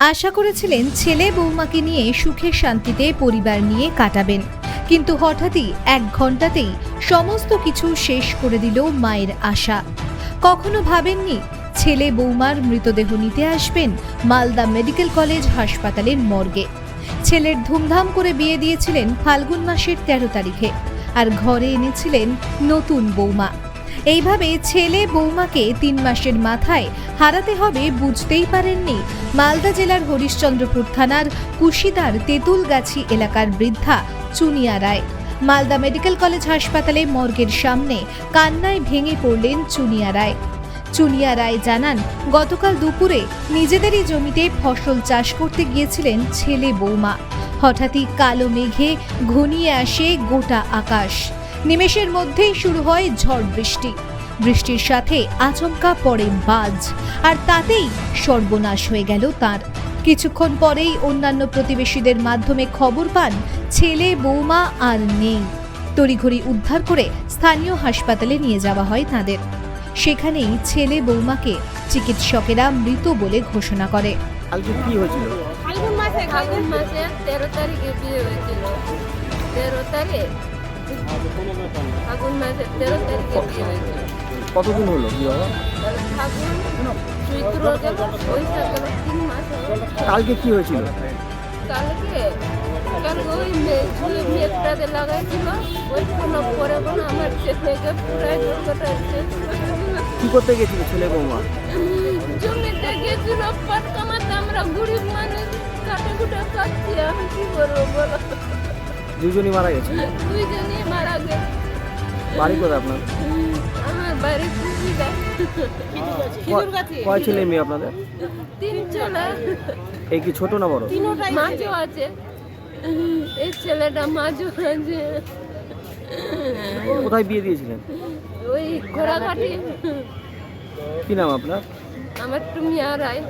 আশা করেছিলেন ছেলে বৌমাকে নিয়ে সুখে শান্তিতে পরিবার নিয়ে কাটাবেন। কিন্তু হঠাৎই এক ঘন্টাতেই সমস্ত কিছু শেষ করে দিল মায়ের আশা। কখনো ভাবেননি ছেলে বৌমার মৃতদেহ নিতে আসবেন মালদা মেডিকেল কলেজ হাসপাতালের মর্গে। ছেলের ধুমধাম করে বিয়ে দিয়েছিলেন ফাল্গুন মাসের তেরো তারিখে। আর ঘরে এনেছিলেন নতুন বৌমা। এইভাবে ছেলে বৌমাকে তিন মাসের মাথায় হারাতে হবে বুঝতেই পারেননি মালদা জেলার হরিশ্চন্দ্রপুর থানার কুশিদার তেঁতুলগাছি এলাকার বৃদ্ধা চুনিয়া রায়। মালদা মেডিকেল কলেজ হাসপাতালে মর্গের সামনে কান্নায় ভেঙে পড়লেন চুনিয়া রায়। চুনিয়া রায় জানান, গতকাল দুপুরে নিজেদেরই জমিতে ফসল চাষ করতে গিয়েছিলেন ছেলে বৌমা। হঠাৎই কালো মেঘে ঘনিয়ে আসে গোটা আকাশ। নিমেষের মধ্যেই শুরু হয় ঝড় বৃষ্টি। বৃষ্টির সাথে আচমকা পড়ে বাজ আর তাতেই সর্বনাশ হয়ে গেল তার। কিছুক্ষণ পরেই অন্যান্য প্রতিবেশীদের মাধ্যমে খবর পান ছেলে বৌমা আর নেই তড়িঘড়ি উদ্ধার করে স্থানীয় হাসপাতালে নিয়ে যাওয়া হয় তাদের। সেখানেই ছেলে বৌমাকে চিকিৎসকেরা মৃত বলে ঘোষণা করে। কালকে কি হয়েছিল? ফাল্গুন মাসে ফাল্গুন মাসে তেরো তারিখে বিয়ে হয়েছিল। তেরো তারিখ ফাল্গুন মাসে তেরো তারিখে বিয়ে হয়েছিল কতদিন হলো বিবাহ তাহলে ফাল্গুন চৈত্র গেল বৈশাখ গেল তিন মাস কালকে কি হয়েছিল? কালকে কালকে ওই লাগাইছিল ওই কোনো পরে কোনো আমার ছেলেকে পুরাই দুর্ঘটনা শেষ করে দিল। কি করতে গেছিল ছেলে বৌমা? জমিতে গেছিল পাট কামাতে আমরা গরিব মানুষ কাটে কুটে খাচ্ছি আমি কি করব বলো? দুজনই মারা গেছে। দুইজনই বাড়ি কোথায় আপনার? আমার বাড়ি কয় ছেলে মেয়ে আপনাদের? তিন ছেলে। এই কি ছোট না বড়? মাঝও আছে। এই ছেলেটা মাঝও আছে। কোথায় বিয়ে দিয়েছিলেন? ওই ঘোড়াঘাটি। কি নাম আপনার? আমার টুমিয়া রায়।